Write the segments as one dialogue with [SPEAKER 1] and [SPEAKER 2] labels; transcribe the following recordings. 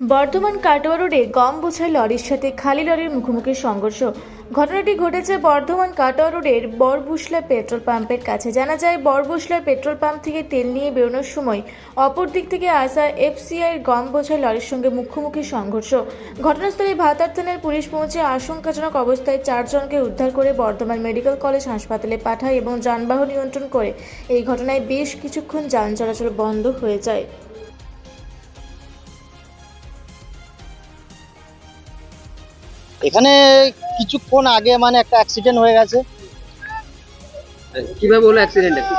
[SPEAKER 1] বর্ধমান কাটোয়া রোডে গম বোঝাই লরির সাথে খালি লরির মুখোমুখি সংঘর্ষ। ঘটনাটি ঘটেছে বর্ধমান কাটোয়া রোডের বরবুসলা পেট্রোল পাম্পের কাছে। জানা যায় বরবুসলার পেট্রোল পাম্প থেকে তেল নিয়ে বেরোনোর সময় অপর দিক থেকে আসা এফসিআইয়ের গম বোঝাই লরির সঙ্গে মুখোমুখি সংঘর্ষ। ঘটনাস্থলে ভাতার থানার পুলিশ পৌঁছে আশঙ্কাজনক অবস্থায় চারজনকে উদ্ধার করে বর্ধমান মেডিকেল কলেজ হাসপাতালে পাঠায় এবং যানবাহন নিয়ন্ত্রণ করে। এই ঘটনায় বেশ কিছুক্ষণ যান চলাচল বন্ধ হয়ে যায়।
[SPEAKER 2] এখানে কিছুক্ষণ আগে মানে একটা অ্যাক্সিডেন্ট হয়ে গেছে।
[SPEAKER 3] কীভাবে হলো অ্যাক্সিডেন্ট একটু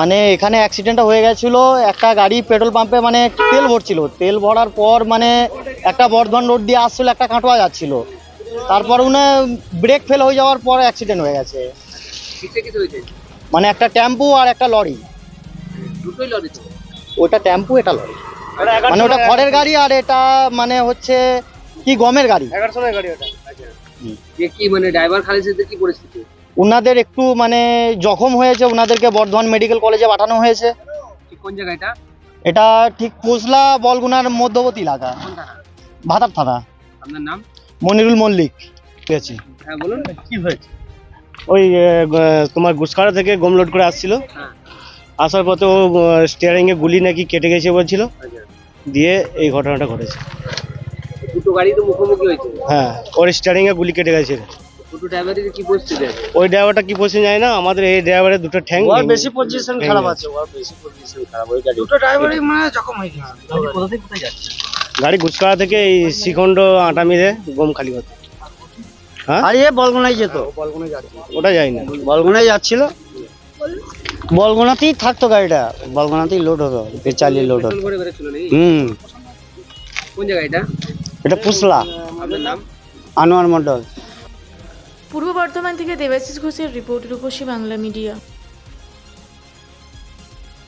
[SPEAKER 2] মানে এখানে অ্যাক্সিডেন্টটা হয়ে গেছিল একটা গাড়ি পেট্রোল পাম্পে মানে তেল ভরছিল। তেল ভরার পর মানে একটা বর্ধমান রোড দিয়ে আসছিল একটা কাটোয়া যাচ্ছিল। তারপর উনি ব্রেক ফেল হয়ে যাওয়ার পর অ্যাক্সিডেন্ট হয়ে গেছে। মানে একটা টেম্পু আর একটা লরি
[SPEAKER 3] দুটোই লরি
[SPEAKER 2] ওটা টেম্পু এটা লরি মানে ওটা খড়ের গাড়ি আর এটা মানে হচ্ছে কি গমের গাড়ি?
[SPEAKER 3] কি মানে ড্রাইভার খালি সাথে কি পরিস্থিতি?
[SPEAKER 2] উনাদের একটু মানে জখম হয়েছে উনাদেরকে বর্ধমান মেডিকেল কলেজে পাঠানো হয়েছে।
[SPEAKER 3] কোন
[SPEAKER 2] এটা? ঠিক পোসলা বলগুনার মধ্যবর্তী এলাকা। ভাতার থানা।
[SPEAKER 3] আপনার নাম?
[SPEAKER 2] মনিরুল মল্লিক ঠিক আছে।
[SPEAKER 3] হ্যাঁ বলুন।
[SPEAKER 2] কি হয়েছে?
[SPEAKER 4] ওই তোমার গুসখাড়া থেকে গম লোড করে আসছিল।
[SPEAKER 3] হ্যাঁ।
[SPEAKER 4] আসার পথে ও স্টিয়ারিং এ গুলি নাকি কেটে গেছে বলছিল।
[SPEAKER 3] আচ্ছা।
[SPEAKER 4] দিয়ে এই ঘটনাটা ঘটেছে।
[SPEAKER 3] দুটো গাড়ি তো মুখোমুখি হয়েছে।
[SPEAKER 4] হ্যাঁ ওর স্টিয়ারিং এ গুলি কেটে গেছে।
[SPEAKER 3] দুটো ড্রাইভারের কি পরিস্থিতি আছে?
[SPEAKER 4] ওই ড্রাইভারটা কি পজিশন যায় না আমাদের এই ড্রাইভারের দুটো ঠ্যাং
[SPEAKER 2] ওর বেশি পজিশন খারাপ আছে ওর বেশি পজিশন খারাপ ওই গাড়ি
[SPEAKER 3] দুটো ড্রাইভারই মানে জখম হয়েছে
[SPEAKER 4] গাড়ি গুসখাড়া থেকে এই শ্রীখণ্ড হ্যাঁ?
[SPEAKER 2] আর এ যেত।
[SPEAKER 4] ওটা যায় না
[SPEAKER 2] বলগুনাই যাচ্ছিল। বলগুনাতেই থাকতো গাড়িটা। বলগুনাতেই লোড হতো চালিয়ে লোড হতো।
[SPEAKER 4] হুম।
[SPEAKER 3] কোন জায়গা এটা?
[SPEAKER 2] এটা পুসলা আনোয়ার মন্ডল
[SPEAKER 1] পূর্ব বর্ধমান থেকে দেবাশিস ঘোষের রিপোর্ট রূপসী বাংলা মিডিয়া।